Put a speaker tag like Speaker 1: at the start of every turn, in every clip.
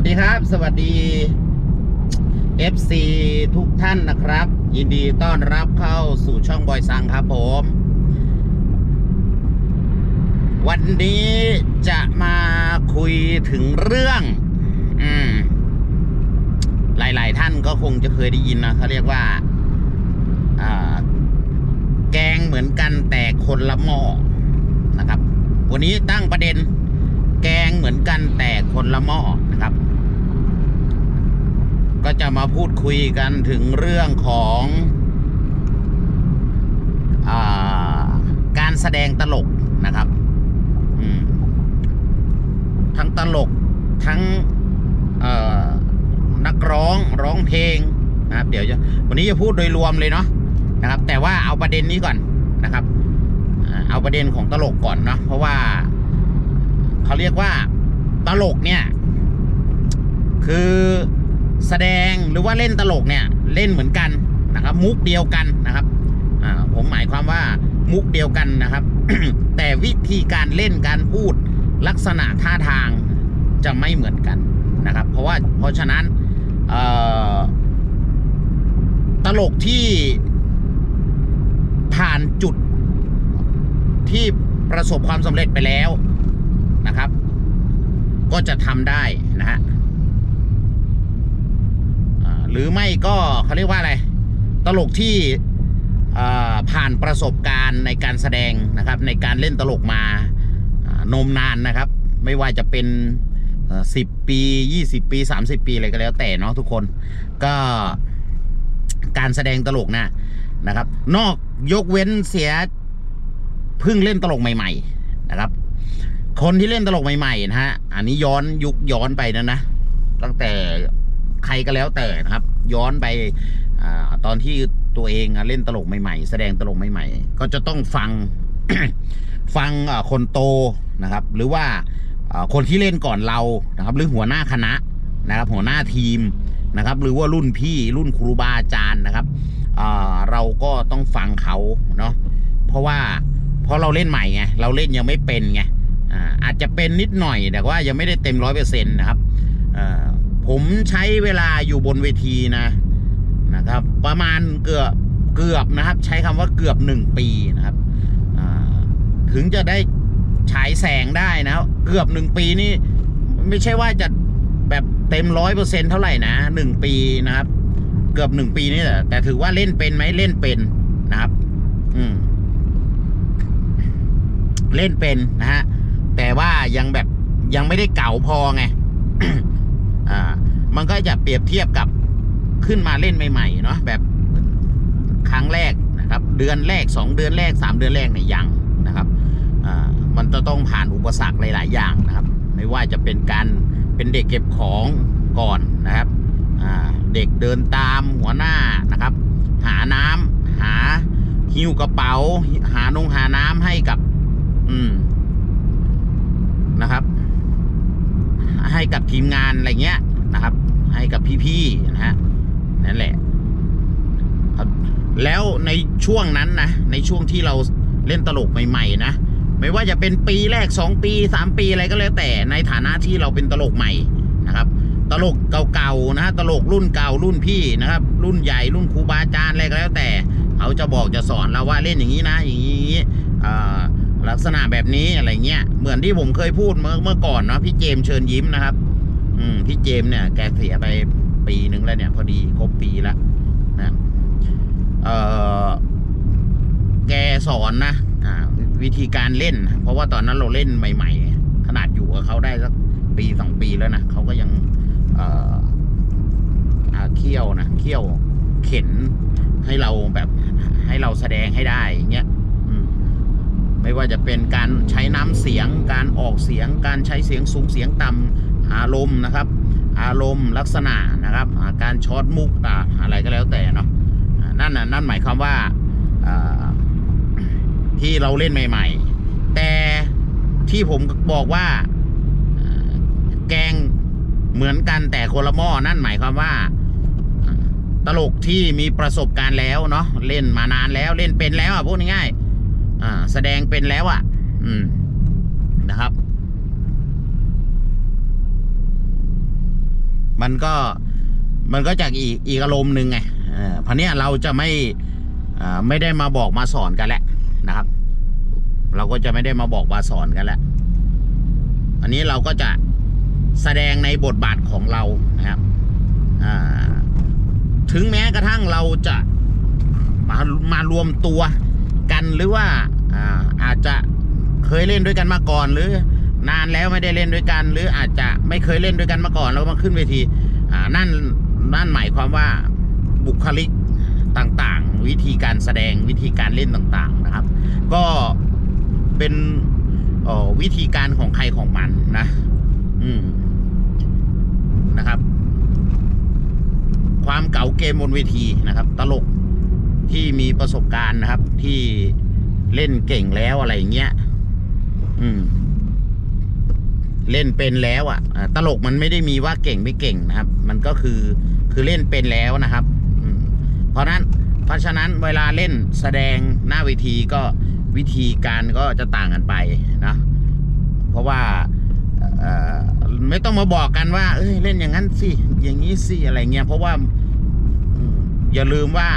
Speaker 1: วัสดีครับ สวัสดี FC ทุกท่านนะครับ ยินดีต้อนรับเข้าสู่ช่องบอยซังครับผม วันนี้จะมาคุยถึงเรื่องอืมหลาย ๆ ท่านก็คงจะเคยได้ยินนะเขาเรียกว่าอ่าแกงเหมือนกันแต่คนละหม้อนะครับ วันนี้ตั้งประเด็นแกงเหมือนกันแต่คนละหม้อ นะครับ ก็จะมาพูดคุยกันถึงเรื่องของอาการแสดงตลกนะครับทั้งตลกทั้งนักร้องร้องเพลงนะครับ เดี๋ยวจะวันนี้จะพูดโดยรวมเลยเนาะนะครับ แต่ว่าเอาประเด็นนี้ก่อนนะครับ เอาประเด็นของตลกก่อนเนาะเพราะว่าเขาเรียกว่าตลกเนี่ย คือแสดงหรือว่าเล่นตลกเนี่ยเล่นเหมือนกันนะครับ มุกเดียวกันนะครับผมหมายความว่ามุกเดียวกันนะครับ แต่วิธีการเล่นการพูดลักษณะท่าทางจะไม่เหมือนกันนะครับ เพราะว่าเพราะฉะนั้นตลกที่ผ่านจุดที่ประสบความสำเร็จไปแล้วนะครับ ก็จะทำได้นะฮะ หรือไม่ก็เขาเรียกว่าอะไร ตลกที่ผ่านประสบการณ์ในการแสดงนะครับ ในการเล่นตลกมานมนานนะครับ ไม่ว่าจะเป็นสิบปียี่สิบปีสามสิบปีอะไรก็แล้วแต่เนาะทุกคนก็การแสดงตลกนะนะครับ นอกยกเว้นเสียเพิ่งเล่นตลกใหม่ ๆนะครับ คนที่เล่นตลกใหม่ๆนะฮะอันนี้ย้อนยุคย้อนไปนะนะตั้งแต่ ใครก็แล้วแต่นะครับ ย้อนไปอตอนที่ตัวเองเล่นตลกใหม่ๆ แสดงตลกใหม่ๆ ก็จะต้องฟังฟังคนโตนะครับ หรือว่าคนที่เล่นก่อนเรานะครับ หรือหัวหน้าคณะนะครับ หัวหน้าทีมนะครับ หรือว่ารุ่นพี่รุ่นครูบาอาจารย์นะครับเราก็ต้องฟังเขาเนาะเพราะว่าเพราะเราเล่นใหม่ไงเราเล่นยังไม่เป็นไงอาอาจจะเป็นนิดหน่อยแต่ว่ายังไม่ได้เต็มร้อยเปอร์เซ็นต์นะครับ ผมใช้เวลาอยู่บนเวทีนะนะครับ ประมาณเกือบเกือบนะครับ ใช้คำว่าเกือบหนึ่งปีนะครับถึงจะได้ฉายแสงได้นะเกือบหนึ่งปีนี่ไม่ใช่ว่าจะแบบเต็มร้อยเปอร์เซ็นเท่าไหร่นะหนึ่งปีนะครับ เกือบหนึ่งปีนี่แหละแต่ถือว่าเล่นเป็นไหมเล่นเป็นนะครับ อืม เล่นเป็นนะฮะแต่ว่ายังแบบยังไม่ได้เก่าพอไง อ่า มันก็จะเปรียบเทียบกับขึ้นมาเล่นใหม่ๆเนาะแบบครั้งแรกนะครับ เดือนแรกสองเดือนแรกสามเดือนแรกเนี่ยยังนะครับอ่ามันจะต้องผ่านอุปสรรคหลาย ๆ อย่างนะครับ ไม่ว่าจะเป็นการเป็นเด็กเก็บของก่อนนะครับอ่าเด็กเดินตามหัวหน้านะครับ หาน้ำหาหิ้วกระเป๋า หานงหาน้ำให้กับ อืมนะครับ ให้กับทีมงานอะไรเงี้ยนะครับ ให้กับพี่ๆนะฮะนั่นแหละครับแล้วในช่วงนั้นนะในช่วงที่เราเล่นตลกใหม่ๆนะไม่ว่าจะเป็นปีแรกสองปีสามปีอะไรก็แล้วแต่ในฐานะที่เราเป็นตลกใหม่นะครับ ตลกเก่าๆนะฮะตลกรุ่นเก่ารุ่นพี่นะครับ รุ่นใหญ่รุ่นครูบาอาจารย์อะไรก็แล้วแต่ เขาจะบอกจะสอนเราว่าเล่นอย่างนี้นะ อย่างนี้อ่า ลักษณะแบบนี้อะไรเงี้ยเหมือนที่ผมเคยพูดเมื่อเมื่อก่อนเนาะพี่เจมเชิญยิ้มนะครับ อืมพี่เจมเนี่ยแกเสียไปปีหนึ่งแล้วเนี่ย พอดีครบปีล้วนะเออแกสอนนะอ่า วิธีการเล่น เพราะว่าตอนนั้นเราเล่นใหม่ ๆ ขนาดอยู่กับเขาได้สักปีสองปีแล้วนะเขาก็ยังเอ่ออาเคี่ยวนะเคี่ยวเข็นให้เราแบบให้เราแสดงให้ได้อย่างเงี้ย ไม่ว่าจะเป็นการใช้น้ำเสียง การออกเสียง การใช้เสียงสูงเสียงต่ำอารมณ์นะครับ อารมณ์ลักษณะนะครับาการช็อตมุกอ่าอะไรก็แล้วแต่เนาะนั่นน่ะนั่นหมายความว่าาที่เราเล่นใหม่ ๆ แต่ที่ผมบอกว่าาแกงเหมือนกันแต่คนละหม้อนั่นหมายความว่าอ่า ตลกที่มีประสบการณ์แล้วเนาะเล่นมานานแล้วเล่นเป็นแล้วอะพูดง่ายๆ อ่า แสดงเป็นแล้วอะ อืม นะครับ มันก็ มันก็จากอีกอีกอารมณ์หนึ่งไงเออเพราะเนี้ยเราจะไม่อ่าไม่ได้มาบอกมาสอนกันแล้วนะครับ เราก็จะไม่ได้มาบอกมาสอนกันแล้ว อันนี้เราก็จะแสดงในบทบาทของเรานะครับอ่าถึงแม้กระทั่งเราจะมามารวมตัว กันหรือว่าอาอาจจะเคยเล่นด้วยกันมาก่อน หรือนานแล้วไม่ได้เล่นด้วยกัน หรืออาจจะไม่เคยเล่นด้วยกันมาก่อนแล้วมาขึ้นเวทีอ่านั่นนั่นหมายความว่าบุคลิกต่างๆ วิธีการแสดงวิธีการเล่นต่างๆนะครับ ก็เป็นวิธีการของใครของมันนะ อืมนะครับ ความเก๋าเกมบนเวทีนะครับ ตลก ที่มีประสบการณ์นะครับ ที่เล่นเก่งแล้วอะไรเงี้ย อืม เล่นเป็นแล้วอะอ่าตลกมันไม่ได้มีว่าเก่งไม่เก่งนะครับ มันก็คือคือเล่นเป็นแล้วนะครับเพราะนั้นเพราะฉะนั้นเวลาเล่นแสดงหน้าเวทีก็วิธีการก็จะต่างกันไปนะ เพราะว่าไม่ต้องมาบอกกันว่า เอ้ยเล่นอย่างนั้นสิอย่างนี้สิอะไรเงี้ยเพราะว่าอย่าลืมว่า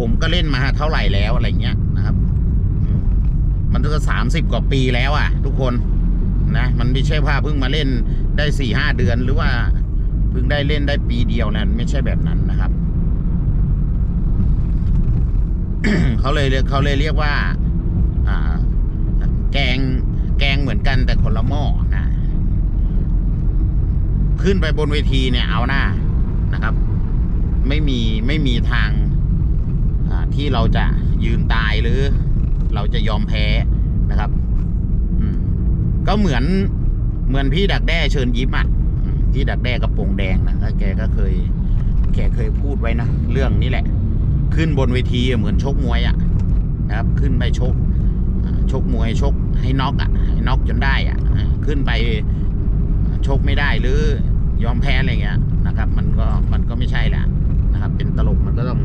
Speaker 1: ผมก็เล่นมาเท่าไหร่แล้วอะไรเงี้ยนะครับ มันก็สามสิบกว่าปีแล้วอะ ทุกคนนะมันไม่ใช่ว่าเพิ่งมาเล่นได้สี่ห้าเดือนหรือว่าเพิ่งได้เล่นได้ปีเดียวนะไม่ใช่แบบนั้นนะครับเขาเลยเขาเลยเรียกว่าอ่าแกงแกงเหมือนกันแต่คนละหม้อนะขึ้นไปบนเวทีเนี่ยเอาหน้านะครับ ไม่มีไม่มีทาง ที่เราจะยืนตายหรือเราจะยอมแพ้นะครับก็เหมือนเหมือนพี่ดักแด้เชิญยิ้มอะพี่ดักแด้กระโปรงแดงนะแกก็เคย แกเคยพูดไว้นะเรื่องนี้แหละ ขึ้นบนเวทีเหมือนชกมวยอะนะครับ ขึ้นไปชกชกมวยชกให้น็อกอะให้น็อกจนได้อะอ่าขึ้นไปชกไม่ได้หรือยอมแพ้อะไรเงี้ยนะครับ มันก็มันก็ไม่ใช่แหละนะครับ เป็นตลกมันก็ต้อง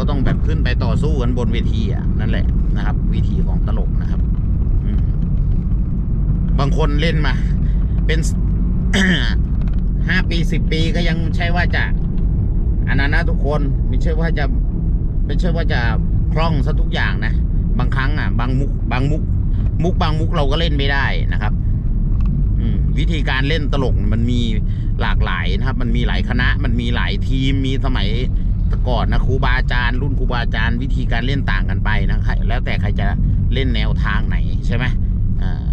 Speaker 1: ก็ต้องแบบขึ้นไปต่อสู้กันบนเวทีอะนั่นแหละนะครับ วิธีของตลกนะครับบางคนเล่นมา เป็นห้าปีสิบปีก็ยังใช่ว่าจะอันนั้นนะทุกคนไม่ใช่ว่าจะไม่ใช่ว่าจะคล่องซะทุกอย่างนะบางครั้งอะ บางมุก บางมุก มุกบางมุกเราก็เล่นไม่ได้นะครับวิธีการเล่นตลกมันมีหลากหลายนะครับ มันมีหลายคณะ มันมีหลายทีม มีสมัย แต่ก่อนนะครูบาอาจารย์รุ่นครูบาอาจารย์วิธีการเล่นต่างกันไปนะครับแล้วแต่ใครจะเล่นแนวทางไหนใช่ไหมอ่า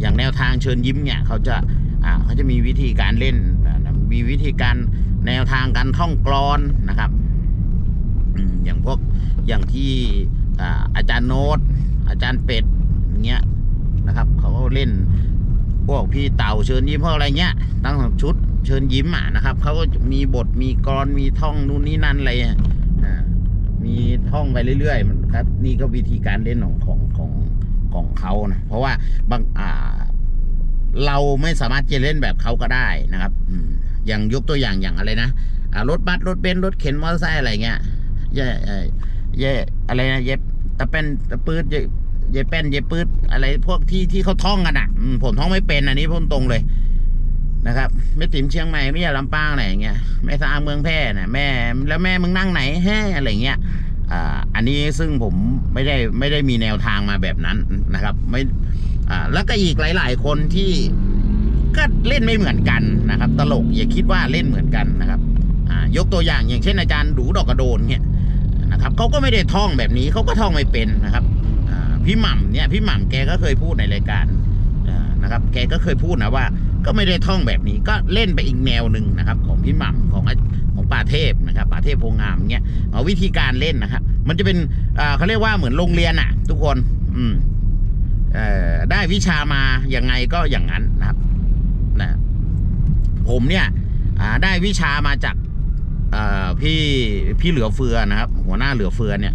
Speaker 1: อย่างแนวทางเชิญยิ้มเนี่ยเขาจะอ่าเขาจะมีวิธีการเล่นมีวิธีการแนวทางการท่องกลอนนะครับอย่างพวกอย่างที่อาอาจารย์โน้ต อาจารย์เป็ดเงี้ยนะครับเขาก็เล่นพวกพี่เต่าเชิญยิ้มพวกอะไรเงี้ยตั้งชุด เชิญยิ้มอะนะครับเขาก็มีบทมีกรมีท่องนู่นนี่นั่นอะไรอะมีท่องไปเรื่อยๆครับ นี่ก็วิธีการเล่นของของของของเขานะเพราะว่าบางอ่า เราไม่สามารถจะเล่นแบบเขาก็ได้นะครับอย่างยกตัวอย่างอย่างอะไรนะรถบัสรถเบนซ์รถเข็นมอเตอร์ไซค์อะไรเงี้ยเย่เอ่อเย่อะไรนะเย็บตะเป็นตะปืดเย่เย่แป้นเย่ปืดอะไรพวกที่ที่เขาท่องกันอะผมท่องไม่เป็นอันนี้พูดตรงเลย นะครับแม่ติ๋มเชียงใหม่ไม่ใช่ลำปางอะไรอย่างเงี้ยแม่สางเมืองแพร่นะแม่แล้วแม่มึงนั่งไหนแฮ่อะไรเงี้ยอ่าอันนี้ซึ่งผมไม่ได้ไม่ได้มีแนวทางมาแบบนั้นนะครับไม่อ่าแล้วก็อีกหลาย ๆ คนที่ก็เล่นไม่เหมือนกันนะครับ ตลกอย่าคิดว่าเล่นเหมือนกันนะครับอ่ายกตัวอย่างอย่างเช่นอาจารย์ดูดอกกระโดนเนี่ยนะครับเขาก็ไม่ได้ท่องแบบนี้เขาก็ท่องไม่เป็นนะครับพี่หม่ำเนี่ยพี่หม่ำแกก็เคยพูดในรายการนะครับ แกก็เคยพูดนะว่า ก็ไม่ได้ท่องแบบนี้ก็เล่นไปอีกแนวหนึ่งนะครับ ของพี่หม่ำของของป่าเทพนะครับป่าเทพโพงามเงี้ยเอาวิธีการเล่นนะครับมันจะเป็นเขาเรียกว่าเหมือนโรงเรียนอะทุกคน อืมได้วิชามาอย่างไงก็อย่างนั้นนะครับนะผมเนี่ยได้วิชามาจากพี่พี่เหลือเฟือนะครับ หัวหน้าเหลือเฟือเนี่ย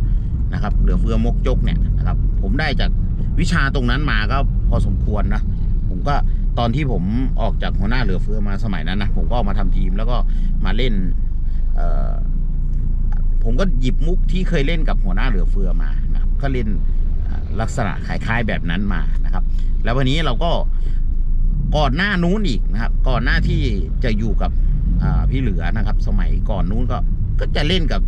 Speaker 1: นะครับ เหลือเฟือมกจกเนี่ยนะครับ ผมได้จากวิชาตรงนั้นมาก็พอสมควรนะ ผมก็ ตอนที่ผมออกจากหัวหน้าเหลือเฟือมาสมัยนั้นนะผมก็ออกมาทำทีมแล้วก็มาเล่นเออผมก็หยิบมุกที่เคยเล่นกับหัวหน้าเหลือเฟือมานะครับก็เล่นลักษณะคล้ายๆแบบนั้นมานะครับ แล้ววันนี้เราก็ก่อนหน้านู้นอีกนะครับ ก่อนหน้าที่จะอยู่กับพี่เหลือนะครับ สมัยก่อนนู้นก็ก็จะเล่นกับ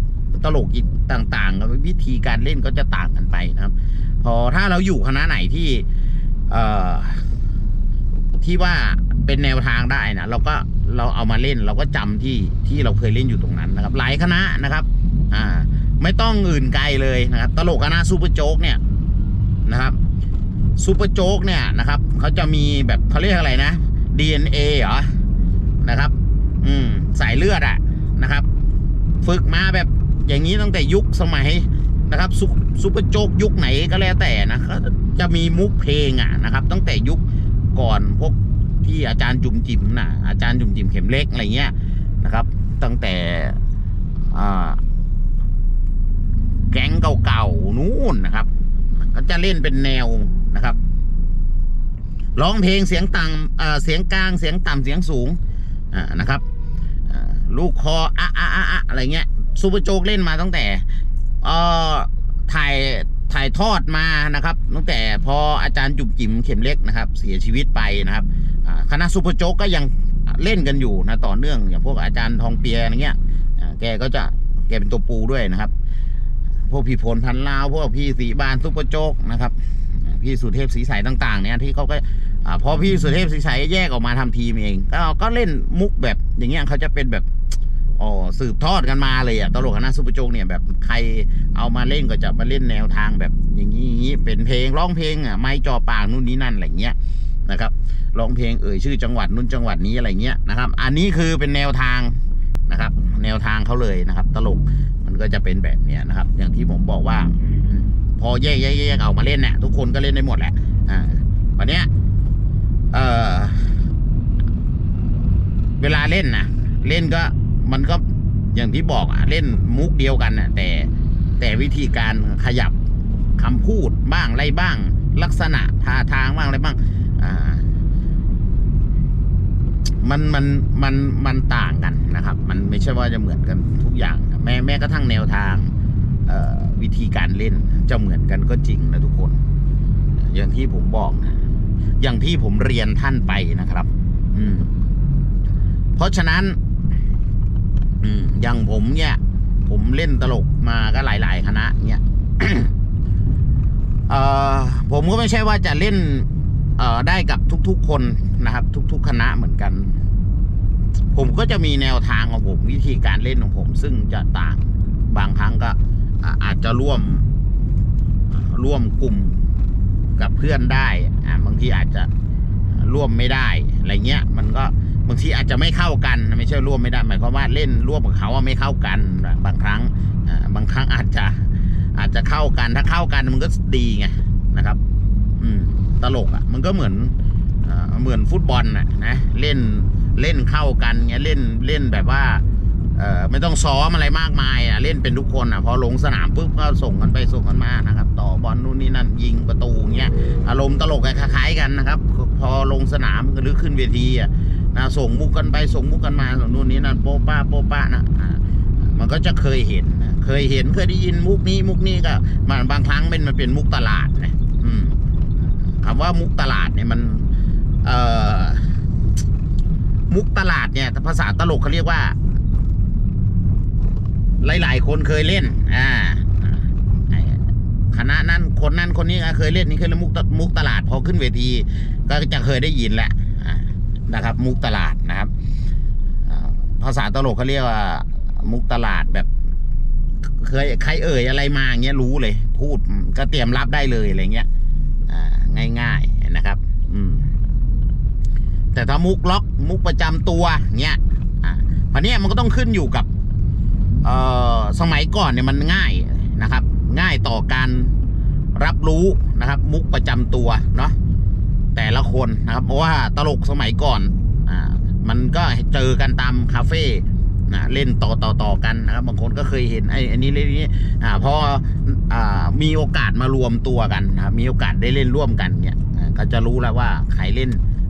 Speaker 1: ตลกอีกต่างๆกับวิธีการเล่นก็จะต่างกันไปนะครับ พอถ้าเราอยู่คณะไหนที่เที่ว่าเป็นแนวทางได้นะเราก็เราเอามาเล่นเราก็จำที่ที่เราเคยเล่นอยู่ตรงนั้นนะครับ หลายคณะนะครับ อ่า ไม่ต้องอื่นไกลเลยนะครับ ตลกคณะซูเปอร์โจ๊กเนี่ยนะครับซูเปอร์โจ๊กเนี่ยนะครับเขาจะมีแบบเขาเรียกอะไรนะ DNA เหรอนะครับ อืมสายเลือดอะนะครับ ฝึกมาแบบอย่างนี้ตั้งแต่ยุคสมัยนะครับซุซูเปอร์โจ๊กยุคไหนก็แล้วแต่นะเขาจะมีมุกเพลงอะนะครับ ตั้งแต่ยุค ก่อนพวกที่อาจารย์จุ๋มจิ๋มนะอาจารย์จุ๋มจิ๋มเข็มเล็กอะไรเงี้ยนะครับ ตั้งแต่แก๊งเก่าๆนู่นนะครับ ก็จะเล่นเป็นแนวนะครับร้องเพลงเสียงต่ำเอ่อเสียงกลางเสียงต่ำเสียงสูงนะครับลูกคออะอะอะอะอะไรเงี้ยซูเปอร์โจ๊กเล่นมาตั้งแต่ถ่าย ถ่ายทอดมานะครับ ตั้งแต่พออาจารย์จุ๋มจิ๋มเข็มเล็กนะครับ เสียชีวิตไปนะครับคณะซูเปอร์โจ๊กก็ยังเล่นกันอยู่นะต่อเนื่องอย่างพวกอาจารย์ทองเปียอะไรเงี้ยแกก็จะแกเป็นตัวปูด้วยนะครับ พวกพี่พลพันลาวพวกพี่สีบานซุปเปอร์โจ๊กนะครับ พี่สุเทพสีใสต่างๆ เนี่ยที่เขาก็พอพี่สุเทพสีใสแยกออกมาทำทีมเองก็ก็เล่นมุกแบบอย่างเงี้ยเขาจะเป็นแบบ อ๋อสืบทอดกันมาเลยอะตลกคณะซุปเปอร์โจ๊กเนี่ยแบบใครเอามาเล่นก็จะมาเล่นแนวทางแบบอย่างนี้อย่างนี้เป็นเพลงร้องเพลงอะไม่จอปากนู่นนี่นั่นอะไรเงี้ยนะครับร้องเพลงเอ่ยชื่อจังหวัดนู่นจังหวัดนี้อะไรเงี้ยนะครับ อันนี้คือเป็นแนวทางนะครับ แนวทางเขาเลยนะครับ ตลกมันก็จะเป็นแบบเนี้ยนะครับ อย่างที่ผมบอกว่า พอแยกแยกแยกเอามาเล่นเนี่ยทุกคนก็เล่นได้หมดแหละอ่าวันเนี้ยเออเวลาเล่นนะเล่นก็ มันก็อย่างที่บอกอะเล่นมุกเดียวกันนะแต่แต่วิธีการขยับคำพูดบ้างอะไรบ้าง ลักษณะท่าทางบ้างอะไรบ้างอ่ามันมันมันมันต่างกันนะครับ มันไม่ใช่ว่าจะเหมือนกันทุกอย่าง แม้แม้กระทั่งแนวทางวิธีการเล่นจะเหมือนกันก็จริงนะทุกคน อย่างที่ผมบอกนะอย่างที่ผมเรียนท่านไปนะครับ อืม เพราะฉะนั้น อืมอย่างผมเนี่ย ผมเล่นตลกมาก็หลาย ๆ คณะ เนี่ยเอ่อผมก็ไม่ใช่ว่าจะเล่น เอ่อได้กับทุก ๆ คนนะครับ ทุก ๆ คณะเหมือนกัน ผมก็จะมีแนวทางของผม วิธีการเล่นของผม ซึ่งจะต่างบางครั้งก็อาอาจจะร่วมร่วมกลุ่มกับเพื่อนได้ อ่าบางทีอาจจะร่วมไม่ได้ อะไรเงี้ย มันก็ บางทีอาจจะไม่เข้ากัน ไม่ใช่ร่วมไม่ได้หมายความว่าเล่นร่วมกับเขาไม่เข้ากัน บางครั้งบางครั้งอาจจะอาจจะเข้ากันถ้าเข้ากันมันก็ดีไงนะครับ อืมตลกอะ่ะ มันก็เหมือนอเหมือนฟุตบอลน่ะนะเล่นเล่นเข้ากันเงี้ยเล่นเล่นแบบว่าเอไม่ต้องซ้อมอะไรมากมายอะเล่นเป็นทุกคนอะพอลงสนามปุ๊บก็ส่งกันไปส่งกันมานะครับ ต่อบอลนู่นนี่นั่นยิงประตูเงี้ยอารมณ์ตลกคล้ายๆกันนะครับ พอลงสนามหรือขึ้นเวทีอะนะ ส่งมุกกันไปส่งมุกกันมานู่นนี่นั่นโป๊ะป้าโป๊ะป้านะมันก็จะเคยเห็นเคยเห็นเคยได้ยินมุกนี้มุกนี้ก็มันบางครั้งเป็นมันเป็นมุกตลาดนะคำว่ามุกตลาดเนี่ยมัน เอ่อมุกตลาดเนี่ยภาษาตลกเขาเรียกว่า หลาย ๆ คนเคยเล่น อ่าคณะนั้นคนนั้นคนนี้เคยเล่นนี่เคยเล่นมุกตมุกตลาดพอขึ้นเวที ก็จะเคยได้ยินแหละ นะครับ มุกตลาดนะครับภาษาตลกเขาเรียกว่า มุกตลาดแบบ เคยใครเอ่ยอะไรมาเงี้ยรู้เลย พูดก็เตรียมรับได้เลยอะไรเงี้ยง่ายๆนะครับ อืม แต่ถ้ามุกล็อกมุกประจำตัวเงี้ยอ่าพอเนี้มันก็ต้องขึ้นอยู่กับ เอ่อสมัยก่อนเนี่ยมันง่ายนะครับ ง่ายต่อการรับรู้นะครับ มุกประจำตัวเนาะ แต่ละคนนะครับ เพราะว่าตลกสมัยก่อนอ่ามันก็เจอกันตามคาเฟ่นะเล่นต่อต่อต่อกันนะครับบางคนก็เคยเห็นไอ้อันนี้เล่นนี้อ่าพออ่ามีโอกาสมารวมตัวกันนะครับมีโอกาสได้เล่นร่วมกันเนี่ยก็จะรู้แล้วว่าใครเล่น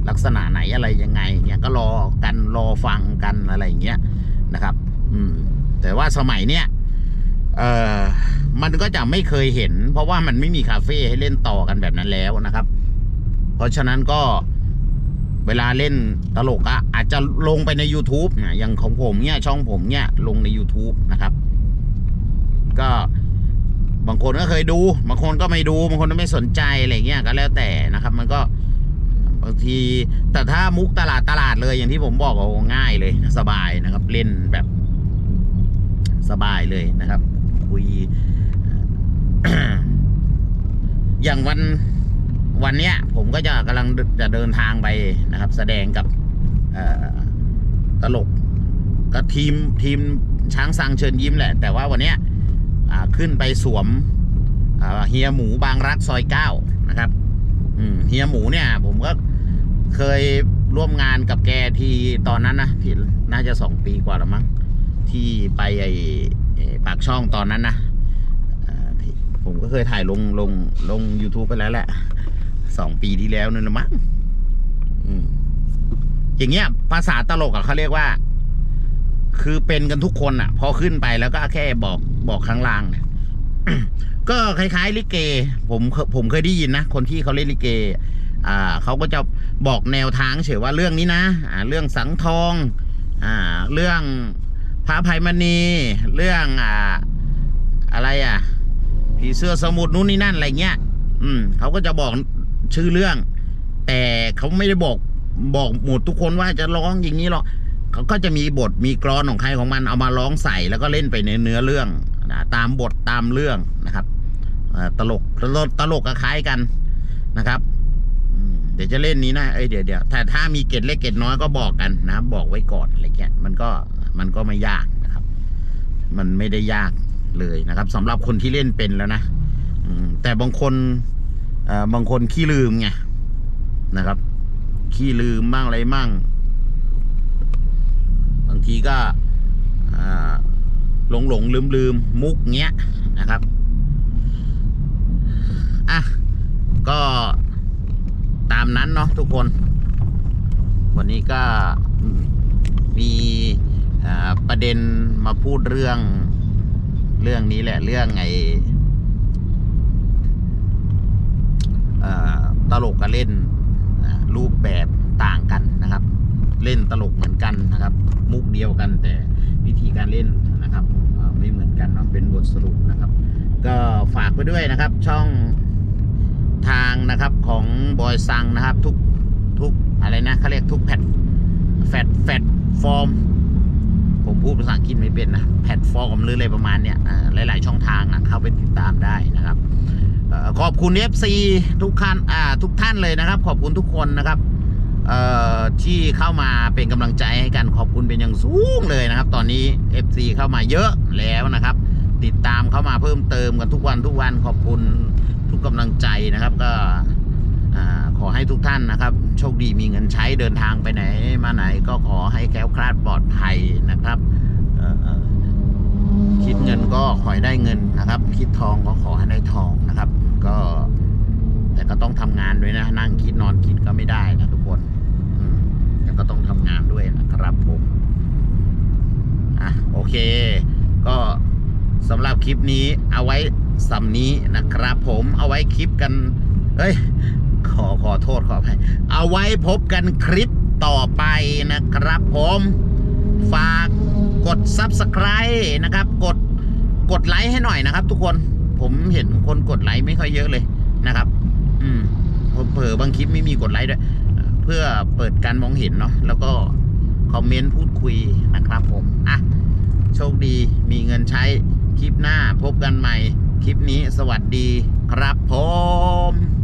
Speaker 1: ลักษณะไหนอะไรยังไงเนี่ยก็รอกันรอฟังกันอะไรอย่างเงี้ยนะครับ อืม แต่ว่าสมัยเนี้ยเอ่อมันก็จะไม่เคยเห็น เพราะว่ามันไม่มีคาเฟ่ให้เล่นต่อกันแบบนั้นแล้วนะครับ เพราะฉะนั้นก็เวลาเล่นตลกอะอาจจะลงไปใน YouTube นะอย่างของผมเนี่ยช่องผมเนี่ยลงใน YouTube นะครับ ก็บางคนก็เคยดู บางคนก็ไม่ดู บางคนก็ไม่สนใจอะไรเงี้ยก็แล้วแต่นะครับ มันก็บางทีแต่ถ้ามุกตลาดตลาดเลยอย่างที่ผมบอกโอ้ง่ายเลยสบายนะครับ เล่นแบบสบายเลยนะครับ คุย อย่างวัน วันเนี้ย ผมก็จะกำลังจะเดินทางไปนะครับ แสดงกับตลกก็ทีมทีมช้างสังเชิญยิ้มแหละ แต่ว่าวันเนี้ยขึ้นไปสวมเฮียหมูบางรักซอยเก้านะครับเฮียหมูเนี่ย ผมก็เคยร่วมงานกับแกทีตอนนั้นนะที่น่าจะสองปีกว่าแล้วมั้งที่ไปไอปากช่องตอนนั้นนะผมก็เคยถ่ายลงลงลง YouTube ไปแล้วแหละ สองปีที่แล้วนั่นนะมั้งอืมอย่างเงี้ย ภาษาตลกอะเขาเรียกว่า คือเป็นกันทุกคนอะพอขึ้นไปแล้วก็แค่บอกบอกข้างล่างเนี่ยก็คล้ายๆลิเก ผมเคผมเคยได้ยินนะ คนที่เขาเล่นลิเก อ่าเขาก็จะบอกแนวทางเฉยว่าเรื่องนี้นะอ่าเรื่องสังทอง อ่า เรื่องพระภัยมณี เรื่องอ่า อะไรอะผีเสื้อสมุทรนู้นนี่นั่นอะไรเงี้ย อืมเขาก็จะบอก ชื่อเรื่อง แต่เขาไม่ได้บอกบอกหมดทุกคนว่าจะร้องอย่างนี้หรอกเขาก็จะมีบทมีกรอนของใครของมันเอามาร้องใส่แล้วก็เล่นไปในเนื้อเรื่องนะตามบทตามเรื่องนะครับตลกตลกตลกคล้ายกันนะครับเดี๋ยวจะเล่นนี้นะเอ้ยเดี๋ยวเดี๋ยวถ้าถ้ามีเกร็ดเล็กเกร็ดน้อยก็บอกกันนะบอกไว้ก่อนอะไรเงี้ยมันก็มันก็ไม่ยากนะครับ มันไม่ได้ยากเลยนะครับสำหรับคนที่เล่นเป็นแล้วนะอืแต่บางคน บางคนขี้ลืมไงนะครับ ขี้ลืมบ้างอะไรมั่งบางทีก็หลงหลงลืมลืมมุกเงี้ยนะครับอะก็ตามนั้นเนาะทุกคน วันนี้ก็มีประเด็นมาพูดเรื่องเรื่องนี้แหละเรื่องไงต ลกกับเล่นรูปแบบต่างกันนะครับ เล่นตลกเหมือนกันนะครับ มุกเดียวกันแต่วิธีการเล่นนะครับไม่เหมือนกันเนาะเป็นบทสรุปนะครับ ก็ฝากไปด้วยนะครับช่องทางนะครับของบอยซังนะครับทุกทุกอะไรนะเขาเรียกทุกแพทแฟดแฟดฟอร์มผมพูดภาษาอังกฤษไม่เป็นนะแพลตฟอร์มหรืออะไรประมาณเนี้ยอ่าหลาย ๆ ช่องทางนะเข้าไปติดตามได้นะครับ ขอบคุณ FC ทุกท่านอ่าทุกท่านเลยนะครับ ขอบคุณทุกคนนะครับเอ่อที่เข้ามาเป็นกำลังใจให้กันขอบคุณเป็นอย่างสูงเลยนะครับ ตอนนี้ FC เข้ามาเยอะแล้วนะครับ ติดตามเข้ามาเพิ่มเติมกันทุกวันทุกวันขอบคุณทุกกำลังใจนะครับ ก็ขอให้ทุกท่านนะครับ โชคดีมีเงินใช้เดินทางไปไหนมาไหน ก็ขอให้แคล้วคลาดปลอดภัยนะครับ คิดเงินก็ขอให้ได้เงินนะครับ คิดทองก็ขอให้ได้ทองนะครับ ก็ แต่ก็ต้องทำงานด้วยนะ นั่งคิดนอนคิดก็ไม่ได้นะทุกคนอืมแต่ก็ต้องทำงานด้วยนะครับผมอะโอเค ก็สำหรับคลิปนี้เอาไว้สำนี้นะครับ ผมเอาไว้คลิปกันเฮ้ยขอขอโทษขออภัยเอาไว้พบกันคลิปต่อไปนะครับผม ฝากกด Subscribe นะครับ กดกดไลค์ให้หน่อยนะครับ ทุกคนผมเห็นคนกดไลค์ไม่ค่อยเยอะเลยนะครับ อืมเผลอบางคลิปไม่มีกดไลค์ด้วยเพื่อเปิดการมองเห็นเนาะแล้วก็คอมเมนต์พูดคุยนะครับผมอะโชคดีมีเงินใช้คลิปหน้าพบกันใหม่ คลิปนี้สวัสดีครับผม